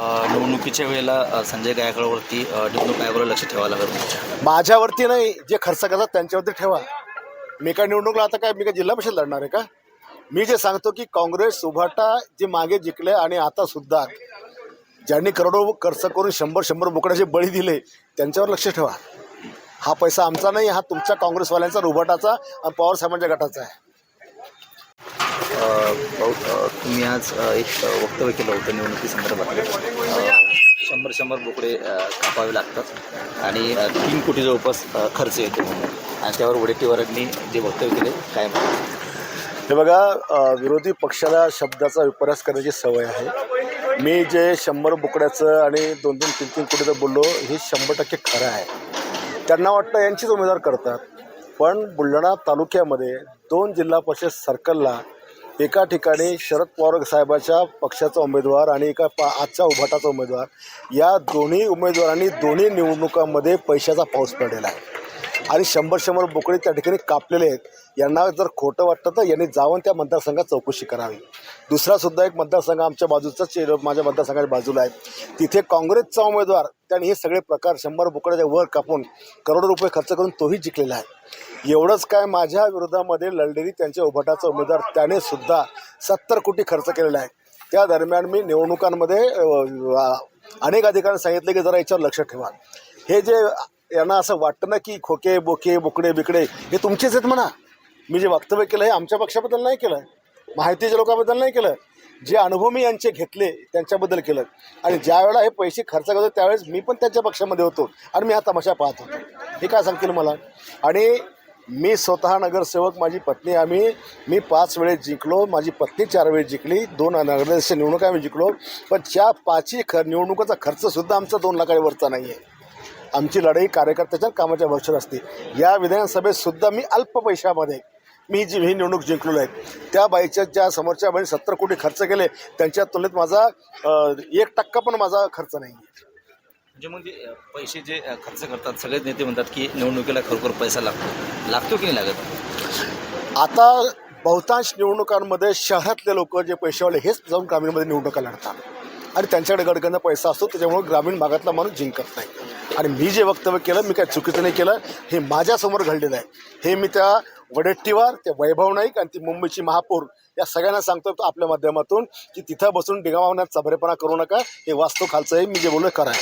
निवडणुकीच्या वेळेला संजय गायकवाडवरती निवडणूक आयोगाला लक्ष ठेवावं लागेल माझ्यावरती नाही जे खर्च करतात त्यांच्यावरती ठेवा. मी काय निवडणुकला आता काय मी काय जिल्हा परिषद लढणार आहे का? मी जे सांगतो की काँग्रेस उभाटा जे मागे जिंकले आणि आता सुद्धा ज्यांनी करोडो खर्च करून शंभर शंभर बोकड्याचे बळी दिले त्यांच्यावर लक्ष ठेवा. हा पैसा आमचा नाही हा तुमच्या काँग्रेसवाल्यांचा आणि उभाटाचा आणि पवार साहेबांच्या गटाचा आहे. तुम्ही आज एक वक्तव्य केलं होतं निवडणुकीसंदर्भात शंभर शंभर बोकडे कापावे लागतात आणि तीन कोटी जवळपास खर्च येतो. आणि त्यावर वडेट्टीवारांनी जे वक्तव्य केले काय हे बघा विरोधी पक्षाला शब्दाचा विपर्यास करण्याची सवय आहे. मी जे शंभर बोकड्याचं आणि दोन दोन तीन तीन कोटीचं बोललो हे शंभर टक्के खरं आहे. त्यांना वाटतं यांचीच उमेदवार करतात. पण बुलढाणा तालुक्यामध्ये दोन जिल्हा परिषद सर्कलला एका ठिकाणी शरद पवार साहेबाच्या पक्षाचा उमेदवार आणि एका पा आजच्या उभाटाचा उमेदवार. या दोन्ही उमेदवारांनी दोन्ही निवडणुकांमध्ये पैशाचा पाऊस पडलेला आहे. आणि शंभर शंभर बोकडे त्या ठिकाणी कापलेले आहेत. यांना जर खोटं वाटतं तर यांनी जाऊन त्या मतदारसंघात चौकशी करावी. दुसरा सुद्धा एक मतदारसंघ आमच्या बाजूचाच माझ्या मतदारसंघाच्या बाजूला आहे. तिथे काँग्रेसचा उमेदवार त्यांनी हे सगळे प्रकार शंभर बोकड्याच्या वर कापून करोडो रुपये खर्च करून तोही जिंकलेला आहे. एवढंच काय माझ्या विरोधामध्ये लढलेली त्यांच्या उभाटाचा उमेदवार त्याने सुद्धा सत्तर कोटी खर्च केलेला आहे. त्या दरम्यान मी निवडणुकांमध्ये अनेक अधिकाऱ्यांनी सांगितले की जरा याच्यावर लक्ष ठेवा. हे जे यांना असं वाटतं ना की खोके बोके बोकडे बिकडे हे तुमचेच आहेत म्हणा. मी जे वक्तव्य केलं हे आमच्या पक्षाबद्दल नाही केलं. माहितीच्या लोकांबद्दल नाही केलं. जे अनुभव मी यांचे घेतले त्यांच्याबद्दल केलं. आणि ज्या वेळेला हे पैसे खर्च करतो त्यावेळेस मी पण त्यांच्या पक्षामध्ये होतो. आणि मी हा तमाशा पाहत. होतो हे काय सांगतील मला? आणि मी स्वतः नगरसेवक माझी पत्नी आम्ही मी पाच वेळेस जिंकलो. माझी पत्नी चार वेळेस जिंकली. दोन नगरसेवक निवडणुका आम्ही जिंकलो. पण त्या पाचही ख निवडणुकाचा खर्चसुद्धा आमचा दोन लाखावरचा नाही आहे आमची लढाई कार्यकर्त्याच्या कामाच्या भरपूर असते. या विधानसभेत सुद्धा मी अल्प पैशामध्ये मी जी ही निवडणूक जिंकलेलो आहे. त्या बाईच्या ज्या समोरच्या बाईने सत्तर कोटी खर्च केले त्यांच्या तुलनेत माझा एक टक्का पण माझा खर्च नाही. म्हणजे मग जे अ, पैसे जे खर्च करतात सगळेच नेते म्हणतात की निवडणुकीला खरोखर पैसा लागतो. लागतो की नाही लागत? आता बहुतांश निवडणुकांमध्ये शहरातले लोक जे पैशावाले हेच जाऊन ग्रामीणमध्ये निवडणुका लढतात. आणि त्यांच्याकडे गडगंदा पैसा असतो त्याच्यामुळे ग्रामीण भागातला माणूस जिंकत नाही. आणि मी जे वक्तव्य केलं मी काय चुकीचं नाही केलं हे माझ्यासमोर घडलेलं आहे. हे मी त्या वडेट्टीवार त्या वैभव नाईक आणि ती मुंबईची महापौर या सगळ्यांना सांगतो तो आपल्या माध्यमातून की तिथं बसून डिगामावण्यात चबरेपणा करू नका हे वास्तव खालचं आहे मी जे बोललो करा